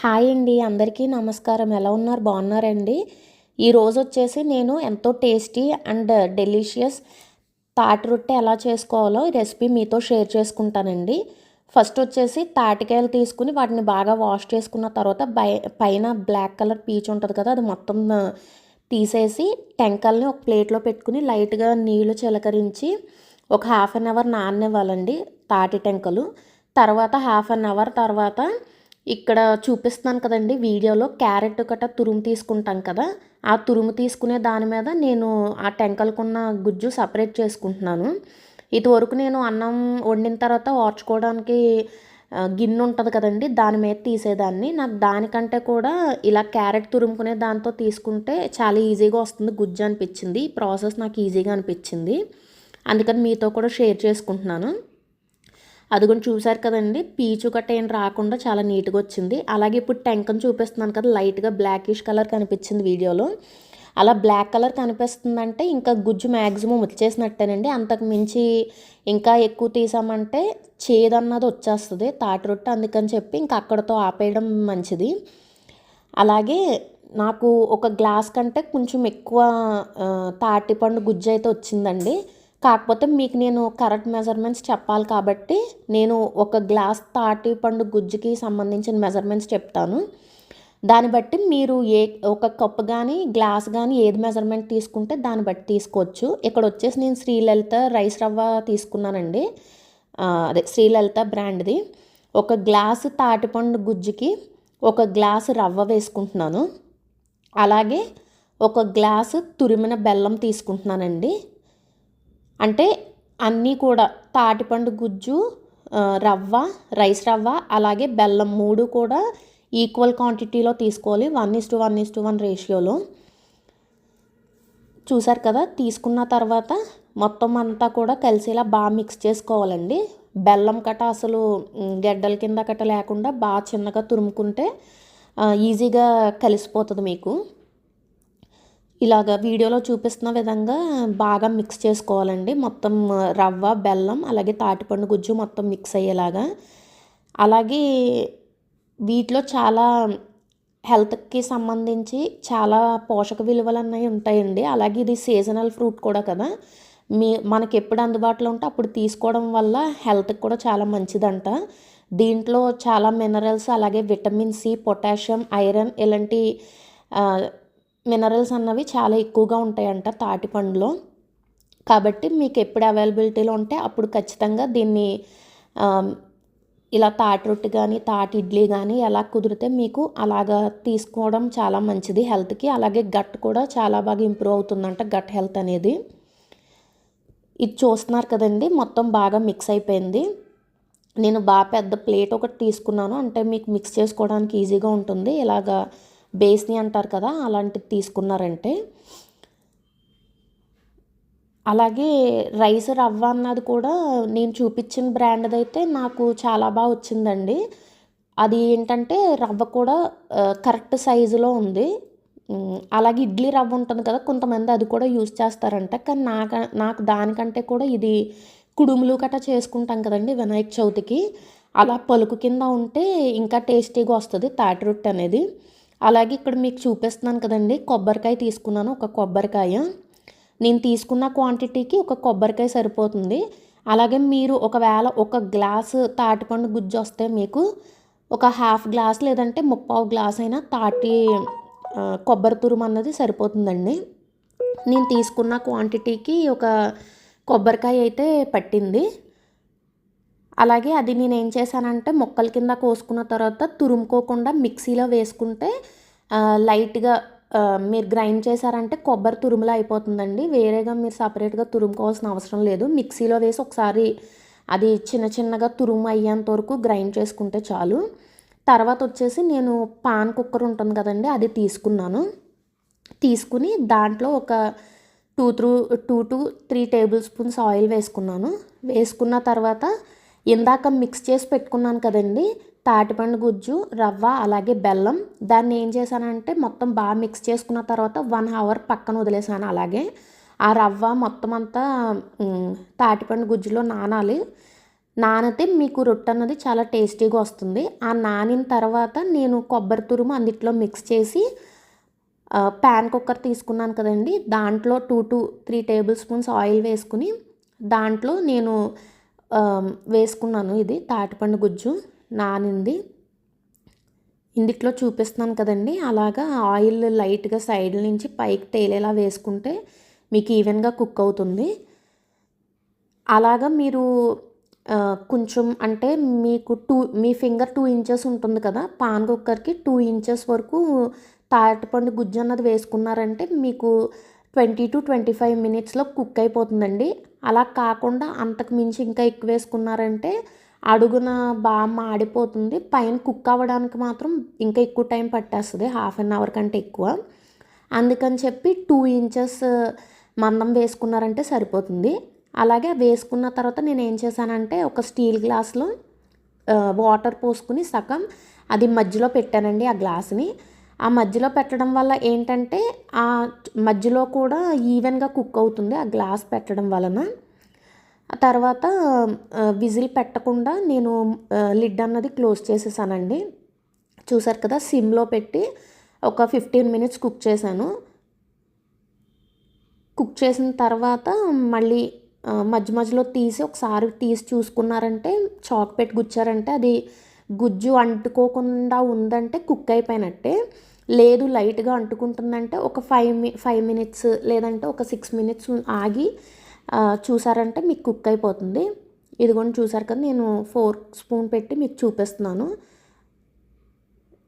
Hi అండి అందరికీ నమస్కారం. ఎలా ఉన్నారు? బాగున్నారండి? ఈరోజు వచ్చేసి నేను ఎంతో టేస్టీ అండ్ డెలిషియస్ తాటి రొట్టె ఎలా చేసుకోవాలో ఈ రెసిపీ మీతో షేర్ చేసుకుంటానండి. ఫస్ట్ వచ్చేసి తాటికాయలు తీసుకుని వాటిని బాగా వాష్ చేసుకున్న తర్వాత బై పైన బ్లాక్ కలర్ పీచ్ ఉంటుంది కదా అది మొత్తం తీసేసి టెంకల్ని ఒక ప్లేట్లో పెట్టుకుని లైట్గా నీళ్ళు చిలకరించి ఒక హాఫ్ అన్ అవర్ నాననివ్వాలండి తాటి టెంకలు. తర్వాత హాఫ్ అన్ అవర్ తర్వాత ఇక్కడ చూపిస్తున్నాను కదండి వీడియోలో క్యారెట్ గట్రా తురుము తీసుకుంటాం కదా ఆ తురుము తీసుకునే దాని మీద నేను ఆ టెంకలకున్న గుజ్జు సపరేట్ చేసుకుంటున్నాను. ఇదివరకు నేను అన్నం వండిన తర్వాత ఓర్చుకోవడానికి గిన్నె ఉంటుంది కదండి దాని మీద తీసేదాన్ని. నాకు దానికంటే కూడా ఇలా క్యారెట్ తురుముకునే దాంతో తీసుకుంటే చాలా ఈజీగా వస్తుంది గుజ్జు అనిపించింది ఈ ప్రాసెస్ నాకు ఈజీగా అనిపించింది. అందుకని మీతో కూడా షేర్ చేసుకుంటున్నాను. అది కూడా చూసారు కదండి. పీచు గట్ట ఏం రాకుండా చాలా నీట్గా వచ్చింది. అలాగే ఇప్పుడు టెంకను చూపిస్తున్నాను కదా లైట్గా బ్లాకిష్ కలర్ కనిపించింది వీడియోలో. అలా బ్లాక్ కలర్ కనిపిస్తుందంటే ఇంకా గుజ్జు మ్యాక్సిమం వచ్చేసినట్టేనండి. అంతకు మించి ఇంకా ఎక్కువ తీసామంటే చేదన్నది వచ్చేస్తుంది. తాటి రొట్టె అందుకని చెప్పి ఇంకా అక్కడతో ఆపేయడం మంచిది. అలాగే నాకు ఒక గ్లాస్ కంటే కొంచెం ఎక్కువ తాటిపండు గుజ్జు అయితే వచ్చిందండి. కాకపోతే మీకు నేను కరెక్ట్ మెజర్మెంట్స్ చెప్పాలి కాబట్టి నేను ఒక గ్లాస్ తాటిపండు గుజ్జుకి సంబంధించిన మెజర్మెంట్స్ చెప్తాను. దాన్ని బట్టి మీరు ఏ ఒక కప్ కానీ గ్లాస్ కానీ ఏది మెజర్మెంట్ తీసుకుంటే దాన్ని బట్టి తీసుకోవచ్చు. ఇక్కడ వచ్చేసి నేను శ్రీలలిత రైస్ రవ్వ తీసుకున్నానండి. అదే శ్రీలలిత బ్రాండ్ది ఒక గ్లాసు తాటిపండు గుజ్జుకి ఒక గ్లాసు రవ్వ వేసుకుంటున్నాను. అలాగే ఒక గ్లాసు తురిమిన బెల్లం తీసుకుంటున్నానండి. అంటే అన్నీ కూడా తాటిపండు గుజ్జు రవ్వ రైస్ రవ్వ అలాగే బెల్లం మూడు కూడా ఈక్వల్ క్వాంటిటీలో తీసుకోవాలి. One is to one is to one రేషియోలో. చూసారు కదా తీసుకున్న తర్వాత మొత్తం అంతా కూడా కలిసేలా బాగా మిక్స్ చేసుకోవాలండి. బెల్లం కట్ట అసలు గెడ్డల కింద కట్ట లేకుండా బాగా చిన్నగా తురుముకుంటే ఈజీగా కలిసిపోతుంది మీకు. ఇలాగ వీడియోలో చూపిస్తున్న విధంగా బాగా మిక్స్ చేసుకోవాలండి. మొత్తం రవ్వ బెల్లం అలాగే తాటిపండు గుజ్జు మొత్తం మిక్స్ అయ్యేలాగా. అలాగే వీటిలో చాలా హెల్త్కి సంబంధించి చాలా పోషక విలువలు అన్నవి ఉంటాయండి. అలాగే ఇది సీజనల్ ఫ్రూట్ కూడా కదా. మీ మనకి ఎప్పుడు అందుబాటులో ఉంటే అప్పుడు తీసుకోవడం వల్ల హెల్త్కి కూడా చాలా మంచిదంట. దీంట్లో చాలా మినరల్స్ అలాగే విటమిన్ సి పొటాషియం ఐరన్ ఇలాంటి మినరల్స్ అన్నవి చాలా ఎక్కువగా ఉంటాయంట తాటిపండులో కాబట్టి మీకు ఎప్పుడు అవైలబిలిటీలో ఉంటే అప్పుడు ఖచ్చితంగా దీన్ని ఇలా తాటి రొట్టె కానీ తాటి ఇడ్లీ కానీ ఎలా కుదిరితే మీకు అలాగా తీసుకోవడం చాలా మంచిది హెల్త్కి. అలాగే గట్ కూడా చాలా బాగా ఇంప్రూవ్ అవుతుందంట గట్ హెల్త్ అనేది. ఇది చూస్తున్నారు కదండి మొత్తం బాగా మిక్స్ అయిపోయింది. నేను బాగా పెద్ద ప్లేట్ ఒకటి తీసుకున్నాను అంటే మీకు మిక్స్ చేసుకోవడానికి ఈజీగా ఉంటుంది. ఇలాగా బేస్ని అంటారు కదా అలాంటిది తీసుకున్నారంటే అలాగే రైస్ రవ్వ అన్నది కూడా నేను చూపించిన బ్రాండ్ది అయితే నాకు చాలా బాగా వచ్చిందండి. అది ఏంటంటే రవ్వ కూడా కరెక్ట్ సైజులో ఉంది. అలాగే ఇడ్లీ రవ్వ ఉంటుంది కదా కొంతమంది అది కూడా యూజ్ చేస్తారంట. కానీ నాకు నాకు దానికంటే కూడా ఇది కుడుములు గట్రా చేసుకుంటాం కదండి వినాయక చవితికి. అలా పలుకు కింద ఉంటే ఇంకా టేస్టీగా వస్తుంది తాటి రొట్టె అనేది అలాగే ఇక్కడ మీకు చూపిస్తున్నాను కదండి. కొబ్బరికాయ తీసుకున్నాను ఒక కొబ్బరికాయ. నేను తీసుకున్న క్వాంటిటీకి ఒక కొబ్బరికాయ సరిపోతుంది. అలాగే మీరు ఒకవేళ ఒక గ్లాసు తాటిపండు గుజ్జు వస్తే మీకు ఒక హాఫ్ గ్లాస్ లేదంటే ముప్పావు గ్లాస్ అయినా తాటి కొబ్బరి తురుము అన్నది సరిపోతుందండి. నేను తీసుకున్న క్వాంటిటీకి ఒక కొబ్బరికాయ అయితే పట్టింది. అలాగే అది నేను ఏం చేశానంటే మొక్కల కింద కోసుకున్న తర్వాత తురుముకోకుండా మిక్సీలో వేసుకుంటే లైట్గా మీరు గ్రైండ్ చేశారంటే కొబ్బరి తురుములా అయిపోతుందండి. వేరేగా మీరు సపరేట్గా తురుముకోవాల్సిన అవసరం లేదు. మిక్సీలో వేసి ఒకసారి అది చిన్న చిన్నగా తురుము అయ్యేంత వరకు గ్రైండ్ చేసుకుంటే చాలు. తర్వాత వచ్చేసి నేను పాన్ కుక్కర్ ఉంటుంది కదండి అది తీసుకున్నాను. తీసుకుని దాంట్లో ఒక two through two to three tablespoons oil వేసుకున్నాను. వేసుకున్న తర్వాత ఇందాక మిక్స్ చేసి పెట్టుకున్నాను కదండి. తాటిపండు గుజ్జు రవ్వ అలాగే బెల్లం. దాన్ని ఏం చేశానంటే మొత్తం బాగా మిక్స్ చేసుకున్న తర్వాత వన్ అవర్ పక్కన వదిలేసాను అలాగే. ఆ రవ్వ మొత్తం అంతా తాటిపండు గుజ్జులో నానాలి. నానితే మీకు రొట్టె అన్నది చాలా టేస్టీగా వస్తుంది. ఆ నానిన తర్వాత నేను కొబ్బరి తురుము అందుట్లో మిక్స్ చేసి ప్యాన్ కుక్కర్ తీసుకున్నాను కదండి. దాంట్లో two to three table spoons oil వేసుకుని దాంట్లో నేను వేసుకున్నాను ఇది తాటిపండు గుజ్జు నానింది. ఇందిట్లో చూపిస్తున్నాను కదండి. అలాగా ఆయిల్ లైట్గా సైడ్ నుంచి పైకి తేలేలా వేసుకుంటే మీకు ఈవెన్గా కుక్ అవుతుంది. అలాగా మీరు కొంచెం అంటే మీకు టూ మీ ఫింగర్ టూ ఇంచెస్ ఉంటుంది కదా పాన్ కుక్కర్కి టూ ఇంచెస్ వరకు తాటిపండు గుజ్జు అన్నది వేసుకున్నారంటే మీకు ట్వంటీ టు ట్వంటీ ఫైవ్ మినిట్స్లో కుక్ అయిపోతుందండి. అలా కాకుండా అంతకు మించి ఇంకా ఎక్కువ వేసుకున్నారంటే అడుగున బాగా మాడిపోతుంది పైన కుక్ అవ్వడానికి మాత్రం ఇంకా ఎక్కువ టైం పట్టేస్తుంది హాఫ్ అన్ అవర్ కంటే ఎక్కువ. అందుకని చెప్పి టూ ఇంచెస్ మందం వేసుకున్నారంటే సరిపోతుంది. అలాగే వేసుకున్న తర్వాత నేను ఏం చేశానంటే ఒక స్టీల్ గ్లాస్లో వాటర్ పోసుకుని సగం అది మధ్యలో పెట్టానండి ఆ గ్లాస్ని. ఆ మధ్యలో పెట్టడం వల్ల ఏంటంటే ఆ మధ్యలో కూడా ఈవెన్గా కుక్ అవుతుంది ఆ గ్లాస్ పెట్టడం వలన. తర్వాత విజిల్ పెట్టకుండా నేను లిడ్ అన్నది క్లోజ్ చేసేసానండి. చూసారు కదా సిమ్లో పెట్టి ఒక ఫిఫ్టీన్ మినిట్స్ కుక్ చేశాను. కుక్ చేసిన తర్వాత మళ్ళీ మధ్య మధ్యలో తీసి ఒకసారి తీసి చూసుకున్నారంటే చాక్ పెట్టి గుచ్చారంటే అది గుజ్జు అంటుకోకుండా ఉందంటే కుక్ అయిపోయినట్టే. లేదు లైట్గా అంటుకుంటుందంటే ఒక ఫైవ్ మి ఫైవ్ మినిట్స్ లేదంటే ఒక సిక్స్ మినిట్స్ ఆగి చూసారంటే మీకు కుక్ అయిపోతుంది. ఇదిగోండి చూసారు కదా నేను ఫోర్ స్పూన్ పెట్టి మీకు చూపిస్తున్నాను.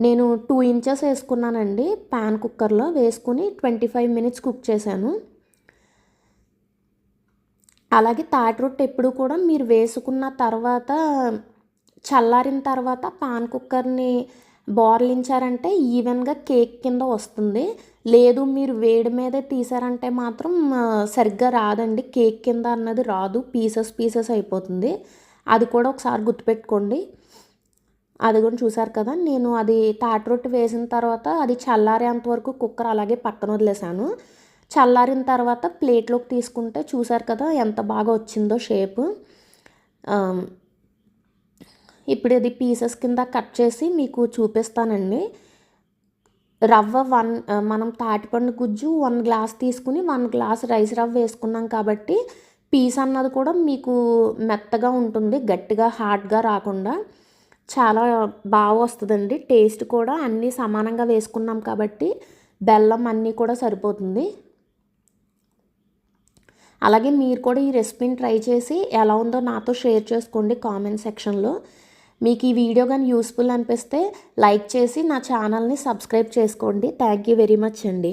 నేను టూ ఇంచెస్ వేసుకున్నానండి ప్యాన్ కుక్కర్లో వేసుకుని ట్వంటీ ఫైవ్ మినిట్స్ కుక్ చేశాను. అలాగే తాటి రొట్టె ఎప్పుడు కూడా మీరు వేసుకున్న తర్వాత చల్లారిన తర్వాత పాన్ కుక్కర్ని బోర్లించారంటే ఈవెన్గా కేక్ కింద వస్తుంది. లేదు మీరు వేడి మీదే తీసారంటే మాత్రం సరిగ్గా రాదండి. కేక్ కింద అన్నది రాదు. పీసెస్ పీసెస్ అయిపోతుంది. అది కూడా ఒకసారి గుర్తుపెట్టుకోండి. అది కూడా చూసారు కదా నేను అది తాటి రొట్టె వేసిన తర్వాత అది చల్లారేంత వరకు కుక్కర్ అలాగే పక్కన వదిలేసాను చల్లారిన తర్వాత ప్లేట్లోకి తీసుకుంటే చూసారు కదా ఎంత బాగా వచ్చిందో షేప్. ఇప్పుడు ఇది పీసెస్ కింద కట్ చేసి మీకు చూపిస్తానండి. రవ్వ వన్ మనం తాటిపండు గుజ్జు వన్ గ్లాస్ తీసుకుని వన్ గ్లాస్ రైస్ రవ్వ వేసుకున్నాం కాబట్టి పీస్ అన్నది కూడా మీకు మెత్తగా ఉంటుంది గట్టిగా హార్డ్గా రాకుండా. చాలా బాగా వస్తుందండి. టేస్ట్ కూడా అన్నీ సమానంగా వేసుకున్నాం కాబట్టి బెల్లం అన్నీ కూడా సరిపోతుంది. అలాగే మీరు కూడా ఈ రెసిపీని ట్రై చేసి ఎలా ఉందో నాతో షేర్ చేసుకోండి కామెంట్ సెక్షన్లో. మీకు ఈ వీడియో కానీ యూస్ఫుల్ అనిపిస్తే లైక్ చేసి నా ఛానల్ని సబ్స్క్రైబ్ చేసుకోండి. థ్యాంక్ యూ వెరీ మచ్ అండి.